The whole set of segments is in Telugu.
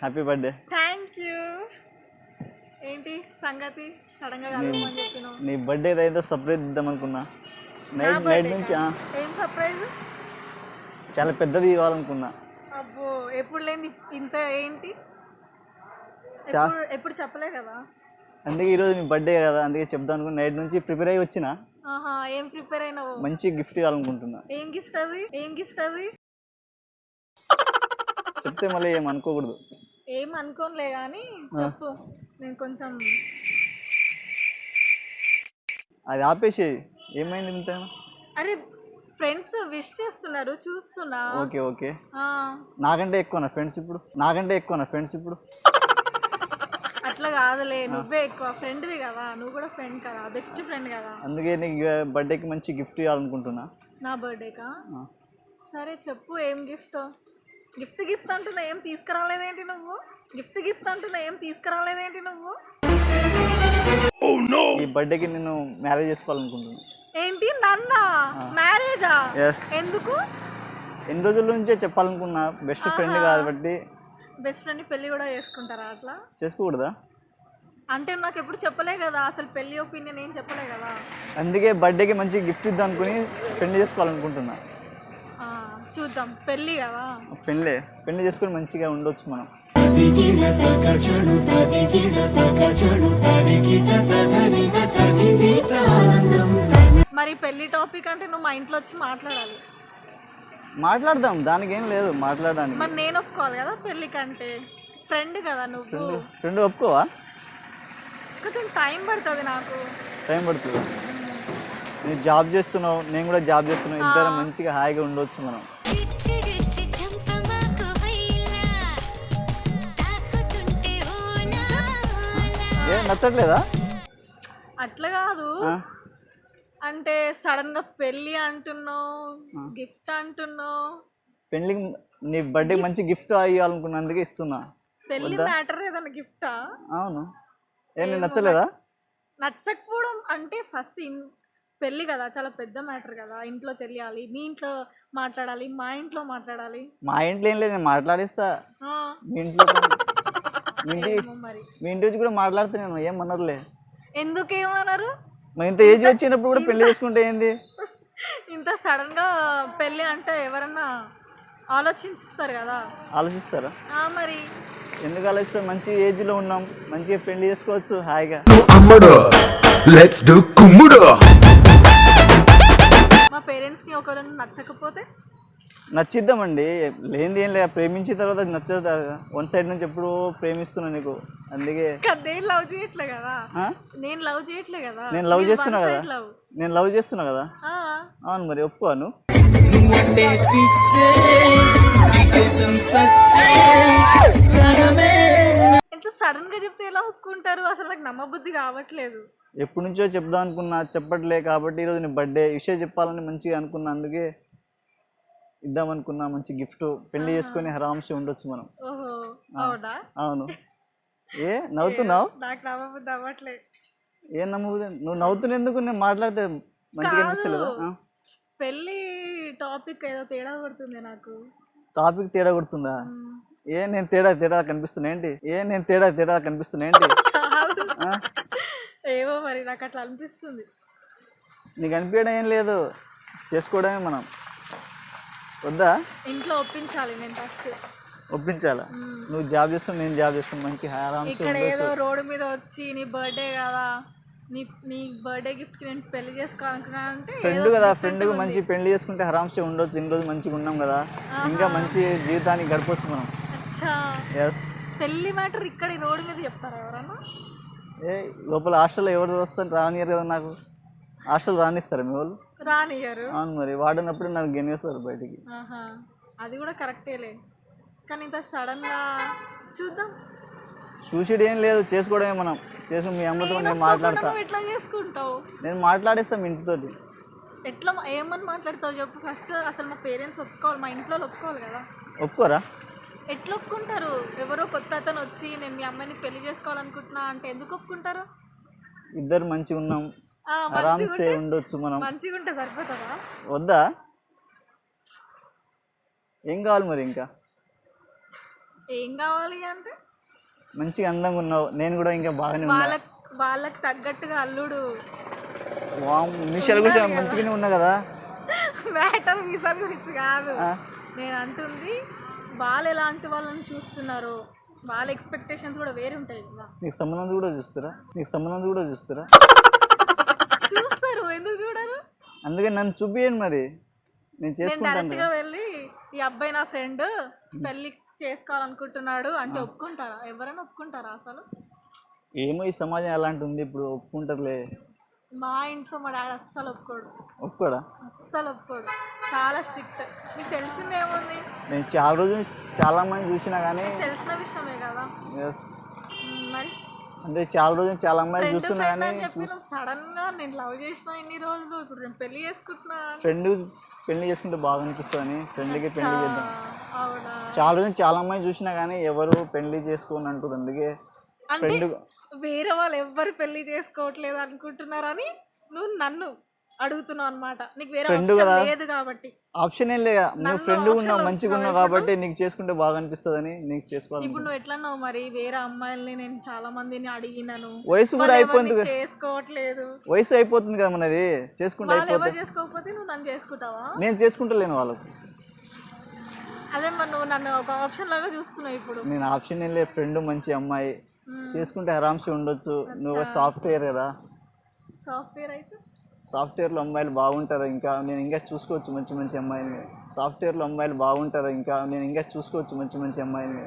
హ్యాపీ బర్త్డే థ్యాంక్ యూ ఏంటి సంగతి? సడన్గా కలవమని చెప్పినావు నీ బర్త్డే అయితే సర్ప్రైజ్ ఇద్దాం అనుకున్నా. నైట్ నైట్ నుంచి ఆ, ఏం సర్ప్రైజ్ చాలా పెద్దది ఇవ్వాలనుకున్నా అబ్బో ఎప్పుడు లేని ఇంత ఏంటి? ఎప్పుడు ఎప్పుడు చెప్పలే కదా. అందుకే ఈరోజు నీ బర్త్డే కదా అందుకే చెప్దాం అనుకున్నా. నైట్ నుంచి ప్రిపేర్ అయ్యి వచ్చిన. ఆహా ఏం ప్రిపేర్ అయినావు? మంచి గిఫ్ట్ ఇవ్వాలనుకుంటున్నా ఏం గిఫ్ట్ అది? ఏం గిఫ్ట్ అది? చెప్తే మళ్ళీ ఏం అనుకోకూడదు. ఏం అనుకోనులే కానీ చెప్పు. నేను కొంచెం అది ఆపేసి ఏమైంది ఇంత అరే ఫ్రెండ్స్ విష్ చేస్తున్నారు చూస్తున్నా. Okay okay. నాకంటే ఎక్కువ నా ఫ్రెండ్స్ ఇప్పుడు? నాకంటే ఎక్కువ నా ఫ్రెండ్స్ ఇప్పుడు? అట్లా కాదులే నువ్వే ఎక్కువ. ఫ్రెండ్వి కదా నువ్వు కూడా ఫ్రెండ్ కదా బెస్ట్ ఫ్రెండ్ కదా. అందుకే నీకు బర్త్డేకి మంచి గిఫ్ట్ ఇవ్వాలనుకుంటున్నా. నా బర్త్డేకా. సరే చెప్పు ఏం గిఫ్ట్? గిఫ్ట్ గిఫ్ట్ అంటున్నా ఏం తీసుకురాలేదేంటి నువ్వు? గిఫ్ట్ గిఫ్ట్ అంటున్నా ఏం తీసుకురాలేదేంటి నువ్వు? ఈ బర్త్డేకి నేను మ్యారేజ్ చేసుకోవాలనుకుంటున్నా. ఏంటి నన్న? మ్యారేజా? ఎందుకు? ఎన్ని రోజుల నుంచే చెప్పాలనుకున్నా బెస్ట్ ఫ్రెండ్ కాబట్టి. బెస్ట్ ఫ్రెండ్ పెళ్ళి కూడా చేసుకుంటారా అట్లా? చేసుకోకూడదా? అంటే నాకు ఎప్పుడు చెప్పలే కదా అసలు పెళ్ళి ఒపీనియన్ ఏం చెప్పలే కదా. అందుకే బర్త్డేకి మంచి గిఫ్ట్ ఇద్దాం అనుకుని పెళ్ళి చేసుకోవాలనుకుంటున్నా. ఆ, చూద్దాం. పెళ్ళి కదా? పెళ్ళే. పెళ్ళి చేసుకుని మంచిగా ఉండొచ్చు మనం. మరి పెళ్ళి టాపిక్ అంటే నువ్వు మా ఇంట్లో వచ్చి మాట్లాడాలి. మాట్లాడదాం. దానికి ఏం లేదు మాట్లాడడానికి. మరి నేను ఒప్పుకోవాలి కదా పెళ్ళి కంటే? ఫ్రెండ్ కదా నువ్వు. ఫ్రెండ్ ఒప్పుకోవా? కొంచెం టైం పడుతుంది నాకు. టైం పడుతుంది. నువ్వు జాబ్ చేస్తున్నావు. నేను కూడా జాబ్ చేస్తున్నావు. ఇద్దరం మంచిగా హాయిగా ఉండొచ్చు మనం. నచ్చట్లేదా? అట్లా కాదు? అంటే సడన్గా పెళ్ళి అంటున్నావు గిఫ్ట్ అంటున్నావు. పెళ్ళికి నీ బర్త్డేకి మంచి గిఫ్ట్ ఇవ్వాలనుకున్నందుకే ఇస్తున్నా. పెళ్ళి మ్యాటర్ ఏదైనా గిఫ్టా? అవును. ఏ నేను నచ్చలేదా? నచ్చకపోవడం అంటే ఫస్ట్ పెళ్ళి కదా చాలా పెద్ద మ్యాటర్ కదా ఇంట్లో తెలియాలి మీ ఇంట్లో మాట్లాడాలి మా ఇంట్లో మాట్లాడాలి. మా ఇంట్లో ఏం లేదు నేను మాట్లాడిస్తా. మీ ఇంట్లో మీ ఇంటి మీ ఇంటి వచ్చి కూడా మాట్లాడితే నేను ఏమన్నారులే ఎందుకేమన్నారు మరి ఇంత ఏజ్ వచ్చినప్పుడు కూడా పెళ్ళి చేసుకుంటే ఏంది? ఇంత సడన్గా పెళ్ళి అంటే ఎవరన్నా ఆలోచిస్తారు కదా? ఆలోచిస్తారా? ఆ మరి. ఎందుకు ఆలోచిస్తారు? మంచి ఏజ్లో ఉన్నాం మంచిగా పెళ్ళి చేసుకోవచ్చు హాయిగా. అమ్మడు లెట్స్ డు కుమ్ముడు. మా పేరెంట్స్కి ఒకరు నచ్చకపోతే నచ్చిద్దామండి. లేనిది ఏం లేదు ప్రేమించిన తర్వాత నచ్చదు. వన్ సైడ్ నుంచి ఎప్పుడు ప్రేమిస్తున్నా నీకు. అందుకే. కదా నేను లవ్ చేయట్లే కదా? నేను లవ్ చేయట్లే కదా. నేను లవ్ చేస్తున్నా కదా. నేను లవ్ చేస్తున్నా కదా. ఆ, అవును మరి ఒప్పుకోను సడన్గా చెప్తే ఎలా ఒప్పుకుంటారు? అసలు నాకు నమ్మబుద్ధి కావట్లేదు. ఎప్పటి నుంచో చెప్దాం అనుకున్నా చెప్పట్లే కాబట్టి ఈరోజు నీ బర్త్డే విషయం చెప్పాలని మంచిగా అనుకున్నా అందుకే. ఇద్దాం అనుకున్నా మంచి గిఫ్ట్ పెళ్ళి చేసుకొని హరాంశ ఉండొచ్చు మనం. ఓహో అవునా? ఏ నవ్వుతున్నావు? నాకు నమ్మబుద్ధి అవ్వట్లేదు. ఏం నమ్ము నువ్వు నవ్వుతున్నందుకు నేను మాట్లాడితే మంచిగా అనిపిస్తలేదా? ఆ? పెళ్ళి టాపిక్ ఏదో తేడా పడుతుంది నాకు. టాపిక్ తేడా కొడుతుందా? ఏ నేను తేడా తేడా కనిపిస్తున్నా ఏంటి? ఏ నేను తేడా తేడా కనిపిస్తున్నా ఏంటి? ఏమో మరి నాకు అట్లా అనిపిస్తుంది. నీకు అనిపించడం ఏం లేదు. చేసుకోవడమే మనం. వద్దా? ఇంట్లో ఒప్పించాలి నేను ఫస్ట్ ఒప్పించాలా? నువ్వు జాబ్ చేస్తావు నేను జాబ్ చేస్తాను మంచి ఆరామ్స్ ఇక్కడ ఏదో రోడ్డు మీద వచ్చి నీ బర్త్డే కదా నీ నీ బర్త్డే గిఫ్ట్ నేను పెళ్ళి చేసుకోవాలనుకున్నా అంటే ఫ్రెండ్ కదా ఫ్రెండ్ మంచి పెళ్ళి చేసుకుంటే హరాంశ ఉండొచ్చు ఇన్ని రోజు మంచిగా ఉన్నాం కదా. ఇంకా మంచి జీవితాన్ని గడపచ్చు మనం. ఎస్ పెళ్ళి మ్యాటర్ ఇక్కడ ఈ రోడ్డు మీద చెప్తారా ఎవరన్నా? ఏ లోపల హాస్టల్లో ఎవరు వస్తారు? రానియరు కదా నాకు. హాస్టల్ రానిస్తారు మీ వాళ్ళు? రానియ్యారు. అవును మరి వాడినప్పుడు నాకు గెనేస్తారు బయటికి. ఆహా అది కూడా కరెక్టేలే కానీ ఇంత సడన్గా చూద్దాం. చూసేది ఏం లేదు చేసుకోవడమే మనం. చేసుకుని మీ అమ్మతో నేను మాట్లాడతా. నువ్వు ఎట్లా చేసుకుంటావు? నేను మాట్లాడేస్తాను మీ ఇంటితోటి. ఎట్లా ఏమని మాట్లాడతావు చెప్పు ఫస్ట్ అసలు మా పేరెంట్స్ ఒప్పుకోవాలి మా ఇంట్లో వాళ్ళు ఒప్పుకోవాలి కదా. ఒప్పుకోరా? ఎట్లా ఒప్పుకుంటారు? ఎవరో కొత్త అతను వచ్చి నేను మీ అమ్మాయిని పెళ్ళి చేసుకోవాలనుకుంటున్నా అంటే ఎందుకు ఒప్పుకుంటారు? ఇద్దరు మంచిగా ఉన్నాం ఆరామ్సే ఉండొచ్చు మనం. మంచిగా ఉంటే సరిపోతుందా? వద్దా? ఏం కావాలి మరి ఇంకా? ఏం కావాలి అంటే? మంచిగా అందంగా ఉన్నావు. నేను కూడా ఇంకా బాగానే ఉన్నా. వాళ్ళకి వాళ్ళకి తగ్గట్టుగా అల్లుడు వామ్, మిషాలు కూడా మంచిగానే ఉన్నా కదా? మ్యాటర్ వీసా గురించి కాదు. ఆ. నేను అంటుంది వాళ్ళు ఎలాంటి వాళ్ళని చూస్తున్నారో? వాళ్ళ ఎక్స్పెక్టేషన్స్ కూడా వేరే ఉంటాయి కదా. నీకు సంబంధం కూడా చూస్తారా? నీకు సంబంధం కూడా చూస్తారా? చూడరు అందుకే నన్ను చూపియండి మరి. నేను నేను చేసుకుంటాను డైరెక్ట్గా వెళ్ళి ఈ అబ్బాయి నా ఫ్రెండ్ పెళ్ళి చేసుకోవాలనుకుంటున్నాడు అంటే ఒప్పుకుంటారా? ఎవరైనా ఒప్పుకుంటారా అసలు? ఏమో ఈ సమాజం ఎలాంటి ఉంది ఇప్పుడు ఒప్పుకుంటారులే. మా ఇంట్లో మా డాడీ అస్సలు ఒప్పుకోడు. ఒప్పుకోడా? అస్సలు ఒప్పుకోడు. చాలా స్ట్రిక్ట్ మీకు తెలిసిందేముంది నేను చాలా రోజులు చాలా మంది చూసినా కానీ తెలిసిన విషయమే కదా. Yes, మరి? అంటే చాలా రోజులు చాలా అమ్మాయిలు చూస్తున్నా కానీ సడన్గా నేను లవ్ చేసిన ఇన్ని రోజులు? ఇప్పుడు నేను పెళ్ళి చేసుకుంటున్నా. ఫ్రెండ్ పెళ్ళి చేసుకుంటే బాగా అనిపిస్తుంది ఫ్రెండ్కి పెళ్ళి చేద్దాం. చాలా రోజులు చాలా అమ్మాయి చూసినా కానీ ఎవరు పెళ్ళి చేసుకోని అంటారు అందుకే ఫ్రెండ్ వేరే వాళ్ళు ఎవ్వరు పెళ్ళి చేసుకోవట్లేదు అనుకుంటున్నారని నువ్వు నన్ను అడుగుతున్నావు అనమాట నీకు వేరే option కదా. లేదు కాబట్టి. ఆప్షన్ ఏం లేదు నువ్వు నన్ను ఫ్రెండ్ ఉన్నావు option మంచిగా ఉన్నావు కాబట్టి నీకు చేసుకుంటే బాగా అనిపిస్తుందని నీకు చేసుకోవాలి ఇప్పుడు నువ్వు ఎట్లన్నావు మరి? వేరే అమ్మాయిల్ని నేను చాలా మందిని అడిగినాను. వయసు కూడా వాళ్ళు కదా. చేసుకోవట్లేదు. వయసు అయిపోతుంది కదా మనది. చేసుకుంటే వాళ్ళు అయిపోతుంది చేసుకోకపోతే నువ్వు నన్ను చేసుకుంటావా? నేను చేసుకుంటలేను వాళ్ళకు. అదే మరి నువ్వు నన్ను ఒక ఆప్షన్ లాగా చూస్తున్నావు ఇప్పుడు. నేను ఆప్షన్ ఏం లేదు. ఫ్రెండ్ మంచి అమ్మాయి. చేసుకుంటే ఆరామ్సే ఉండొచ్చు. నువ్వు సాఫ్ట్వేర్ కదా. సాఫ్ట్వేర్ అయితే సాఫ్ట్వేర్లో అమ్మాయిలు బాగుంటారు ఇంకా? నేను ఇంకా చూసుకోవచ్చు మంచి మంచి అమ్మాయిని సాఫ్ట్వేర్లో అమ్మాయిలు బాగుంటారు ఇంకా? నేను ఇంకా చూసుకోవచ్చు మంచి మంచి అమ్మాయిని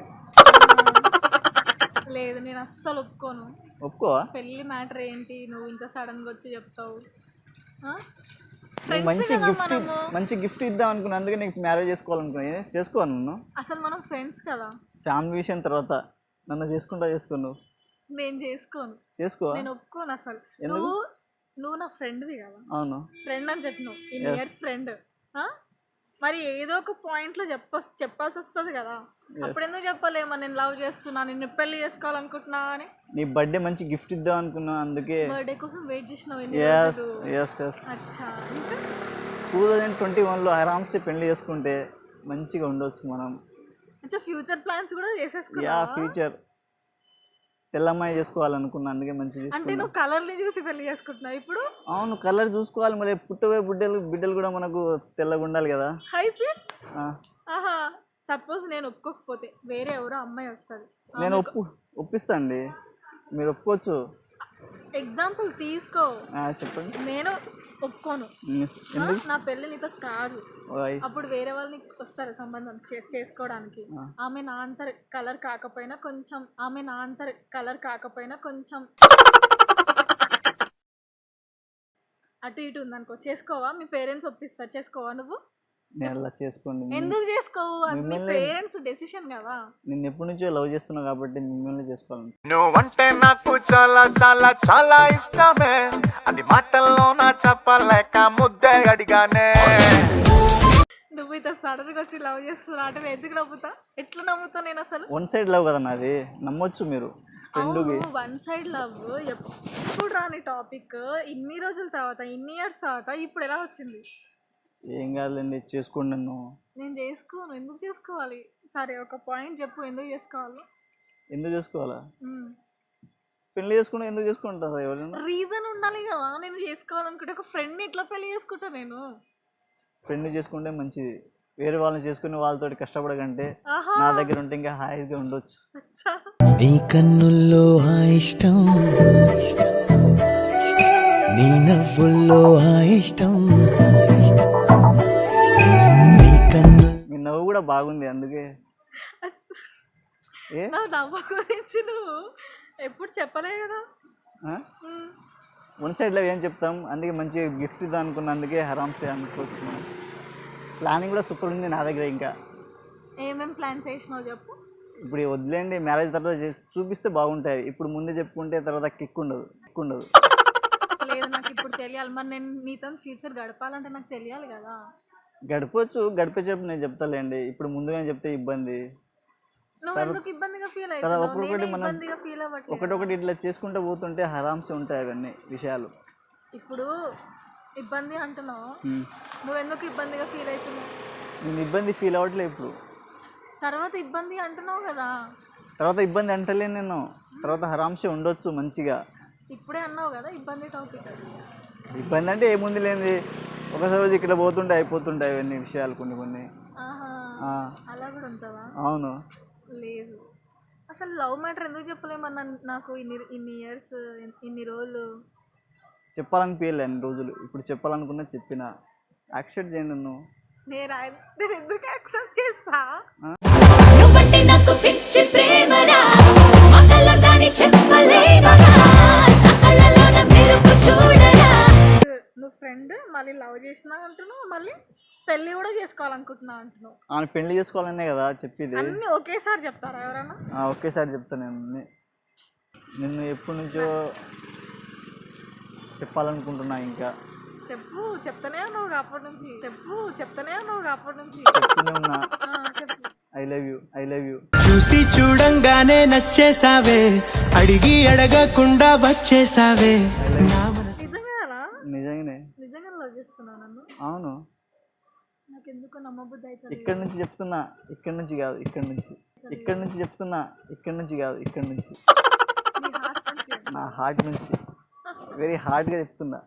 లేదు నేను అస్సలు ఒప్పుకోను. ఒప్పుకోవా? పెళ్ళి మ్యాటర్ ఏంటి? నువ్వు ఇంకా సడన్గా వచ్చి చెప్తావు. మంచి గిఫ్ట్. మంచి గిఫ్ట్ ఇద్దాం అనుకున్నా. అందుకే నీకు మ్యారేజ్ చేసుకోవాలనుకున్నా. ఏ, చేసుకోవాలి నన్ను? అసలు మనం ఫ్రెండ్స్ కదా. ఫ్యామిలీ విషయం తర్వాత నన్ను చేసుకుంటా చేసుకో నువ్వు. నేను చేసుకోను. చేసుకో నేను ఒప్పుకోను అసలు. నువ్వు నువ్వు నా ఫ్రెండ్వి కదా. అవును. ఫ్రెండ్ అని చెప్పినావు ఇన్ ఇయర్స్ ఫ్రెండ్ మరి ఏదో ఒక పాయింట్లో చెప్ప చెప్పాల్సి వస్తుంది కదా. అప్పుడు ఎందుకు చెప్పలేమో? నేను లవ్ చేస్తున్నా నిన్ను పెళ్ళి చేసుకోవాలనుకుంటున్నా అని. నీ బర్త్డే మంచి గిఫ్ట్ ఇద్దాం అనుకున్నా అందుకే. బర్త్డే కోసం వెయిట్ చేసినావు టూ థౌజండ్ ట్వంటీ వన్లో ఆరామ్సే పెళ్ళి చేసుకుంటే మంచిగా ఉండొచ్చు మనం. అచ్చా ఫ్యూచర్ ప్లాన్స్ కూడా యా చేసేసుకున్నా ఫ్యూచర్ తెల్లమ్మాయి చేసుకోవాలనుకున్నా అందుకే మంచి అంటే నువ్వు కలర్ని చూసి పెళ్ళి చేసుకుంటున్నావు ఇప్పుడు? అవును కలర్ చూసుకోవాలి మరి పుట్టబోయే బిడ్డలు బిడ్డలు కూడా మనకు తెల్లగా ఉండాలి కదా. అయితే? ఆ, ఆహా సపోజ్ నేను ఒప్పుకోకపోతే వేరే ఎవరో అమ్మాయి వస్తుంది. నేను ఒప్పు ఒప్పిస్తా అండి. మీరు ఒప్పుకోవచ్చు. ఎగ్జాంపుల్ తీసుకో. ఆ, చెప్పండి. నేను ఒప్పుకోను. నా పెళ్ళి నీతో కాదు. అప్పుడు వేరే వాళ్ళని వస్తారు సంబంధం చేసుకోవడానికి. ఆమె నా అంత కలర్ కాకపోయినా కొంచెం ఆమె నా అంత కలర్ కాకపోయినా కొంచెం అటు ఇటు ఉందనుకో. చేసుకోవా? మీ పేరెంట్స్ ఒప్పిస్తారు చేసుకోవా నువ్వు? నేను అలా చేసుకోండి ఎందుకు చేసుకోవు? అది మీ మిమ్మల్ని- పేరెంట్స్ డెసిషన్ కదా. నేను ఎప్పటి నుంచో లవ్ చేస్తున్నా కాబట్టి మిమ్మల్ని చేసుకోవాలి నువ్వంటే నాకు చాలా చాలా చాలా ఇష్టమే. అది మాటల్లోన చెప్పలేక ముద్దే అడిగానే. నువ్వు ఇంత సడన్గా వచ్చి లవ్ చేస్తున్నా అంటే నేను ఎందుకు నమ్ముతా? ఎట్లా నమ్ముతా నేను అసలు? వన్ సైడ్ లవ్ కదా నాది. నమ్మొచ్చు మీరు. ఫ్రెండ్కి వన్ సైడ్ లవ్ ఎప్పుడు రాని టాపిక్ ఇన్ని రోజుల తర్వాత ఇన్ని ఇయర్స్ తర్వాత ఇప్పుడు ఎలా వచ్చింది? ఏం కాదులేండి చేసుకోండి నన్ను. నేను చేసుకోను ఎందుకు చేసుకోవాలి? సరే ఒక పాయింట్ చెప్పు ఎందుకు చేసుకోవాలి? ఎందుకు చేసుకోవాలా? పెళ్ళి చేసుకుంటే ఎందుకు చేసుకుంటారా ఎవరైనా? రీజన్ ఉండాలి కదా నేను చేసుకోవాలనుకుంటే ఒక ఫ్రెండ్ ఇట్లా పెళ్ళి చేసుకుంటా నేను? ఫ్రెండ్ చేసుకుంటే మంచిది. వేరే వాళ్ళని చేసుకుని వాళ్ళతోటి కష్టపడకంటే నా దగ్గర ఉంటే ఇంకా హాయిగా ఉండొచ్చు. అచ్చా. నీ కన్నుల్లో ఆ ఇష్టం నీ నవ్వుల్లో ఆ ఇష్టం నీ కూడా బాగుంది అందుకే. ఏ? నా నవ్వు గురించి నువ్వు ఎప్పుడు చెప్పలే కదా. వన్ సైడ్ లవ్ ఏం చెప్తాం? అందుకే మంచిగా గిఫ్ట్ ఇద్దాం అనుకున్న అందుకే హరామ్సే అనుకోవచ్చు ప్లానింగ్ కూడా సూపర్ ఉంది నా దగ్గర ఇంకా. ఏమేం ప్లాన్స్ వేసినావు చెప్పు? ఇప్పుడు వదిలేండి మ్యారేజ్ తర్వాత చూపిస్తే బాగుంటాయి. ఇప్పుడు ముందే చెప్పుకుంటే తర్వాత కిక్ ఉండదు కిక్ ఉండదు. లేదు నాకు ఇప్పుడు తెలియాలి. మరి నేను నీతో ఫ్యూచర్ గడపాలంటే నాకు తెలియాలి కదా. గడపవచ్చు గడిపేటప్పుడు నేను చెప్తాలేండి. ఇప్పుడు ముందుగానే చెప్తే ఇబ్బంది. ఒక్కొక్కటి నేనే మనం ఒకటొకటి ఇట్లా చేసుకుంటూ పోతుంటే హరామ్సే ఉంటాయి అవన్నీ విషయాలు. ఇప్పుడు ఇబ్బంది అంటున్నావు. నువ్వు ఎందుకు ఇబ్బందిగా ఫీల్ అవుతున్నావు? నేను ఇబ్బంది ఫీల్ అవ్వట్లే ఇప్పుడు. తర్వాత ఇబ్బంది అంటున్నావు కదా. తర్వాత ఇబ్బంది అంటలేను నేను. తర్వాత హరాంశే ఉండొచ్చు మంచిగా. ఇప్పుడే అన్నావు కదా ఇబ్బంది టాపిక్ ఇబ్బంది అంటే ఏముంది లేనిది ఒకసారి రోజు ఇక్కడ పోతుంటే అయిపోతుంటాయి అవన్నీ విషయాలు కొన్ని కొన్ని. ఆహా ఆ, అలా కూడా ఉంటుందా? అవును. లేదు. అసలు లవ్ మ్యాటర్ ఎందుకు చెప్పలేమన్నా నాకు ఇన్ని ఇన్ని ఇయర్స్ ఇన్ని రోజులు. చెప్పాలనిపించలే అన్ని రోజులు. ఇప్పుడు చెప్పాలనుకున్నా చెప్పిన. యాక్సెప్ట్ చేయండి నువ్వు నేను ఆయన- నేను ఎందుకు యాక్సెప్ట్ చేస్తా? చేసినా అంటున్నావు మళ్ళీ పెళ్ళి కూడా చేసుకోవాలనుకుంటున్నావు అంటున్నావు. ఆమె పెళ్ళి చేసుకోవాలనే కదా చెప్పేది. అన్నీ ఒకేసారి చెప్తారా ఎవరైనా ఆ, ఒకేసారి చెప్తా నేను నిన్ను ఎప్పటి నుంచో చెప్పాలనుకుంటున్నా ఇంకా. చెప్పు చెప్తానే ఉన్నావు అప్పటి నుంచి. చెప్పు చెప్తానే ఉన్నావు అప్పటి నుంచి. చెప్తూనే ఉన్నా. ఆ, చెప్పు. I love you I love you చూసి చూడంగానే నచ్చేసావే అడిగి అడగకుండా వచ్చేసావే. నా మనసు నిజంగానా నిజంగానే నిజంగా లవ్ చేస్తున్నావు నన్ను అవును నాకు ఎందుకు నమ్మబుద్ధి అవుతుంది ఇక్కడ నుంచి చెప్తున్నా ఇక్కడ నుంచి కాదు ఇక్కడ నుంచి. ఇక్కడ నుంచి చెప్తున్నా ఇక్కడ నుంచి కాదు ఇక్కడ నుంచి. నీ హార్ట్ నుంచి. వెరీ హార్డ్గా చెప్తున్నా.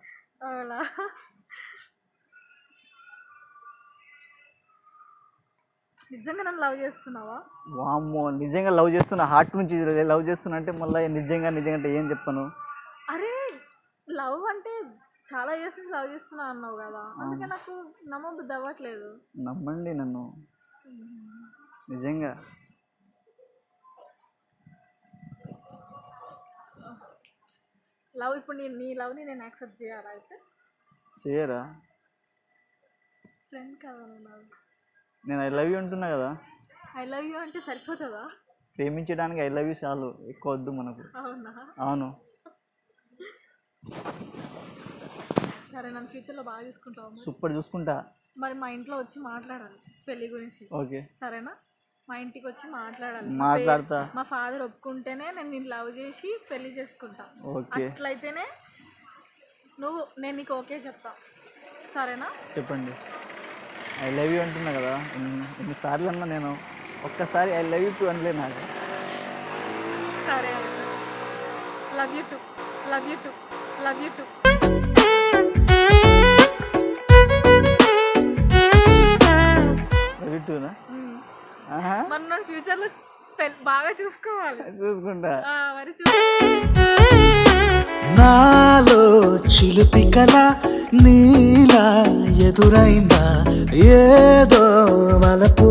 నిజంగా నన్ను లవ్ చేస్తున్నావా? వామ్మో నిజంగా లవ్ చేస్తున్నా హార్ట్ నుంచి లవ్ చేస్తున్నా అంటే మళ్ళీ నిజంగా నిజంగా అంటే ఏం చెప్పను? అరే లవ్ అంటే చాలా ఇయర్స్ నుంచి లవ్ చేస్తున్నా అన్నావు కదా. అందుకే నాకు నమ్మబుద్ధి అవ్వట్లేదు. నమ్మండి నన్ను. నిజంగా. లవ్ ఇప్పుడు నీ నీ లవ్ని నేను యాక్సెప్ట్ చేయాలా అయితే? చేయరా? ఫ్రెండ్ కావాలి నాకు నేను ఐ లవ్ యూ అంటున్నా కదా. ఐ లవ్ యూ అంటే సరిపోతుందా? ప్రేమించడానికి ఐ లవ్ యూ చాలు. ఎక్కువ వద్దు మనకు. అవునా? అవును. సరే నన్ను ఫ్యూచర్లో బాగా చూసుకుంటావు మరి. సూపర్ చూసుకుంటా. మరి మా ఇంట్లో వచ్చి మాట్లాడాలి పెళ్ళి గురించి. ఓకే. సరేనా? మా ఇంటికి వచ్చి మాట్లాడాలి. మాట్లాడతా. మా ఫాదర్ ఒప్పుకుంటేనే నేను నిన్ను లవ్ చేసి పెళ్ళి చేసుకుంటా. ఓకే. అట్లయితేనే నువ్వు నేను నీకు ఓకే చెప్తా. సరేనా? చెప్పండి. ఐ లవ్ యూ అంటున్నా కదా. ఎన్ని ఎన్నిసార్లు అన్నా నేను ఒక్కసారి ఐ లవ్ యూ టూ అనలే నాకు. సరే love you too love you too love you too మరి నన్ను ఫ్యూచర్లో బాగా చూసుకోవాలి. చూసుకుంటా. ఆ, మరి చూ నాలో చిలిపి నీలా ఎదురైందా ఏదో మలపు